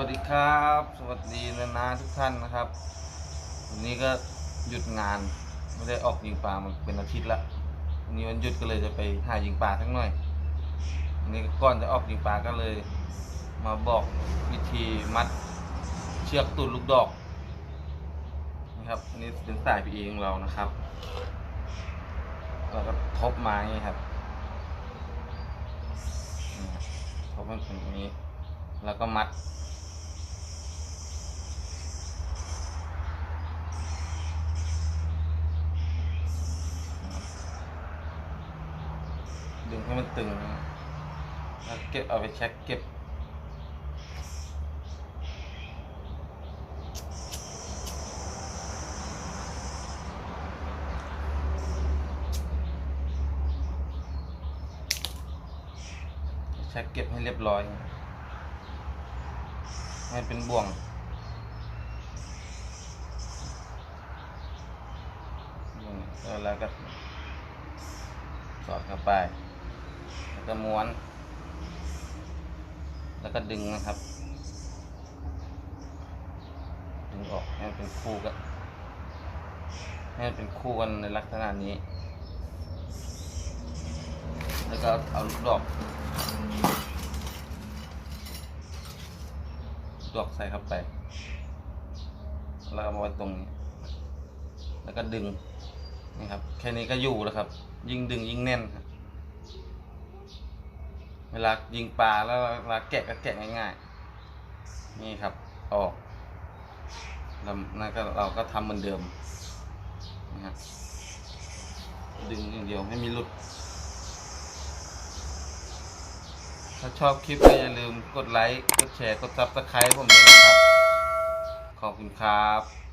วัสดีครับ สวัสดีนานาทุกท่านนะครับ วันนี้ก็หยุดงานไม่ได้ออกยิงปลามันเป็นอาทิตย์ละวันนี้วันหยุดก็เลยจะไปหายิงปลาทั้งหน่อยวันนี้ก่อนจะออกยิงปลาก็เลย มาบอกวิธีมัดเชือกตุ่นลูกดอกนะครับอันนี้เป็นสายพีเอของเรานะครับแล้วก็ทบไม้ครับนี่ครับทบมันเป็นอย่างนี้ แล้วก็มัด ดึงให้มันตึงแล้วเก็บเอาไปเช็คเก็บเช็คเก็บให้เรียบร้อยให้เป็นบ่วงแล้วก็สอดเข้าไป แล้วก็ม้วน แล้วก็ดึงนะครับ ดึงออกให้มันเป็นคู่กันให้มันเป็นคู่กันในลักษณะนี้ แล้วก็เอาลูกดอก ดอกใส่เข้าไป แล้วเอามาไว้ตรงนี้แล้วก็ดึงนี่ครับ แค่นี้ก็อยู่แล้วครับ ยิ่งดึงยิ่งแน่นครับ วลายิงปลาแล้วเวลาแกะก็แกะง่ายๆ นี่ครับออกแล้วนั่นก็เราก็ทำเหมือนเดิมนะฮะดึงอย่างเดียวไม่มีหลุด ถ้าชอบคลิปก็อย่าลืมกดไลค์ กดแชร์ กดซับสไครต์ผมด้วยนะครับ ขอบคุณครับ